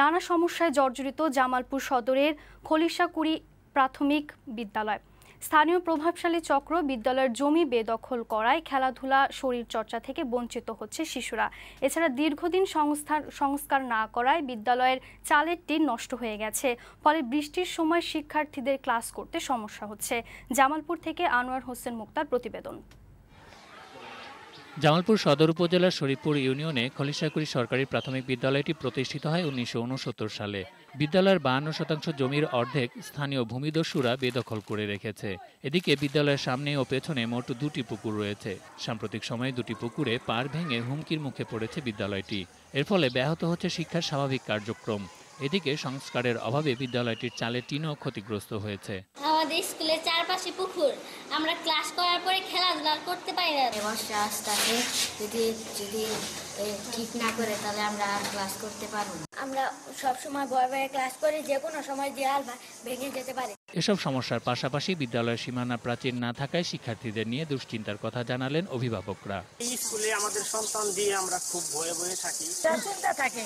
নানা সমস্যায় জর্জরিত জামালপুর সদরের খলিশাকুড়ি প্রাথমিক বিদ্যালয়। স্থানীয় প্রভাবশালী চক্র বিদ্যালয়ের জমি বেদখল করায় খেলাধুলা শরীর চর্চা থেকে বঞ্চিত হচ্ছে শিশুরা। এছাড়া দীর্ঘদিন সংস্থার, সংস্কার না করায় বিদ্যালয়ের চালের টিন নষ্ট হয়ে গেছে। ফলে বৃষ্টির সময় শিক্ষার্থীদের ক্লাস করতে সমস্যা হচ্ছে। জামালপুর থেকে আনোয়ার হোসেন মুক্তার প্রতিবেদন। জামালপুর সদর উপজেলার শরীফপুর ইউনিয়নে খলিশাকুড়ি সরকারি প্রাথমিক বিদ্যালয়টি প্রতিষ্ঠিত হয় উনিশশো উনসত্তর সালে। বিদ্যালয়ের বাহান্ন শতাংশ জমির অর্ধেক স্থানীয় ভূমিদস্যুরা বেদখল করে রেখেছে। এদিকে বিদ্যালয়ের সামনে ও পেছনে মোট দুটি পুকুর রয়েছে। সাম্প্রতিক সময়ে দুটি পুকুরে পার ভেঙে হুমকির মুখে পড়েছে বিদ্যালয়টি। এর ফলে ব্যাহত হচ্ছে শিক্ষার স্বাভাবিক কার্যক্রম। এদিকে সংস্কারের অভাবে বিদ্যালয়টির চালের টিনও ক্ষতিগ্রস্ত হয়েছে। আমাদের স্কুলের চারপাশে পুকুর। আমরা ক্লাস করার পরে খেলাধুলা করতে পারি না। বর্ষা আসতে যদি যদি ঠিক না করে তাহলে আমরা আর ক্লাস করতে পারব আমরা সবসময় সময় ভয়ে ভয়ে ক্লাস করি যে কোনো সময় দেয়াল ভেঙে যেতে পারে। এসব সমস্যার পাশাপাশি বিদ্যালয়ের সীমানা প্রাচীর না থাকায় শিক্ষার্থীদের নিয়ে দুশ্চিন্তার কথা জানালেন অভিভাবকরা। স্কুলে আমাদের সন্তান দিয়ে আমরা খুব ভয়ে ভয়ে থাকি। চিন্তা থাকে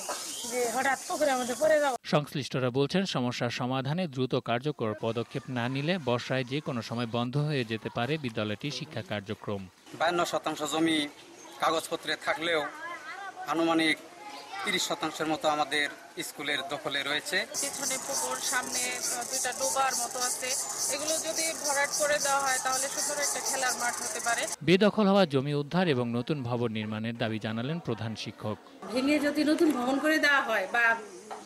যে হঠাৎ পুকুরের মধ্যে পড়ে যাব সংশ্লিষ্টরা বলছেন সমস্যার সমাধানে দ্রুত কার্যকর পদক্ষেপ না নিলে বর্ষায় যে কোনো সময় বন্ধ হয়ে যেতে পারে বিদ্যালয়টির শিক্ষা কার্যক্রম। বায়ান্ন শতাংশ জমি কাগজপত্রে থাকলেও আনুমানিক তিরিশ শতাংশের মতো আমাদের স্কুলের দখলে রয়েছে। পিছনে পুকুর সামনে দুইটা ডোবার মতো আছে। এগুলো যদি ভরাট করে দেওয়া হয় তাহলে সুন্দর একটা খেলার মাঠ হতে পারে। বেদখল হওয়া জমি উদ্ধার এবং নতুন ভবন নির্মাণের দাবি জানালেন প্রধান শিক্ষক। ভেঙে যদি নতুন ভবন করে দেওয়া হয় বা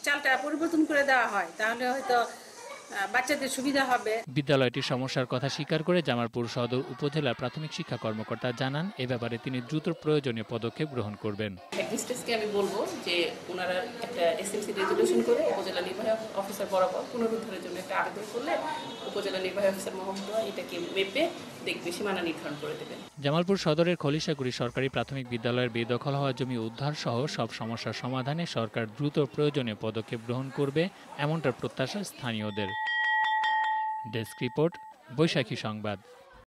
চালটা পরিবর্তন করে দেওয়া হয় তাহলে হয়তো বাচ্চাদের সুবিধা হবে। বিদ্যালয়টির সমস্যার কথা স্বীকার করে জামালপুর সদর উপজেলার প্রাথমিক শিক্ষা কর্মকর্তা জানান এ ব্যাপারে তিনি দ্রুত প্রয়োজনীয় পদক্ষেপ গ্রহণ করবেন। আমি বলব যে ওনারা একটা এসএমসি রেজুলেশন করে উপজেলা নির্বাহী অফিসার বরাবর পুনরুদ্ধারের জন্য একটা আবেদন করলে উপজেলা নির্বাহী অফিসার মহোদয় এটাকে মেপে জামালপুর সদরের খলিশাগুড়ি সরকারি প্রাথমিক বিদ্যালয়ের বেদখল হওয়া জমি উদ্ধার সহ সব সমস্যার সমাধানে সরকার দ্রুত প্রয়োজনীয় পদক্ষেপ গ্রহণ করবে এমনটার প্রত্যাশা স্থানীয়দের। ডেস্ক রিপোর্ট, বৈশাখী সংবাদ।